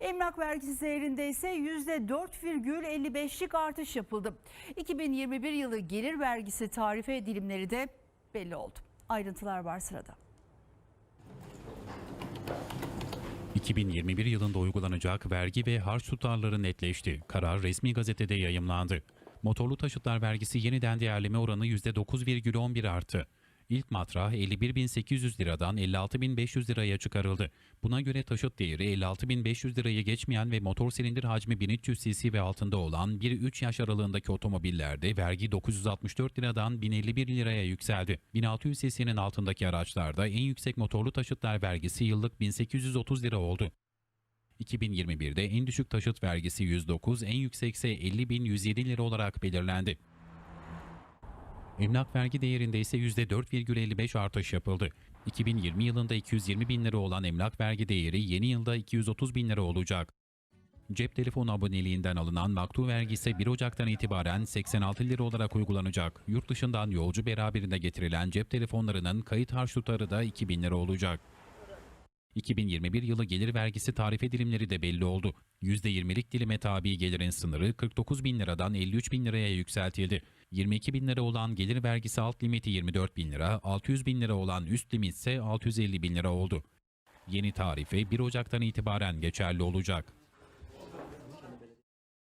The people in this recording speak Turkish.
Emlak vergisi değerinde ise %4,55'lik artış yapıldı. 2021 yılı gelir vergisi tarife dilimleri de belli oldu. Ayrıntılar var sırada. 2021 yılında uygulanacak vergi ve harç tutarları netleşti. Karar resmi gazetede yayımlandı. Motorlu taşıtlar vergisi yeniden değerleme oranı %9,11 arttı. İlk matrah 51.800 liradan 56.500 liraya çıkarıldı. Buna göre taşıt değeri 56.500 lirayı geçmeyen ve motor silindir hacmi 1300 cc ve altında olan 1-3 yaş aralığındaki otomobillerde vergi 964 liradan 1051 liraya yükseldi. 1600 cc'nin altındaki araçlarda en yüksek motorlu taşıtlar vergisi yıllık 1830 lira oldu. 2021'de en düşük taşıt vergisi 109, en yüksekse 50.107 lira olarak belirlendi. Emlak vergi değerinde ise %4,55 artış yapıldı. 2020 yılında 220 bin lira olan emlak vergi değeri yeni yılda 230 bin lira olacak. Cep telefonu aboneliğinden alınan maktu vergi ise 1 Ocak'tan itibaren 86 lira olarak uygulanacak. Yurt dışından yolcu beraberinde getirilen cep telefonlarının kayıt harç tutarı da 2000 lira olacak. 2021 yılı gelir vergisi tarife dilimleri de belli oldu. %20'lik dilime tabi gelirin sınırı 49 bin liradan 53 bin liraya yükseltildi. 22 bin lira olan gelir vergisi alt limiti 24 bin lira, 600 bin lira olan üst limit ise 650 bin lira oldu. Yeni tarife 1 Ocak'tan itibaren geçerli olacak.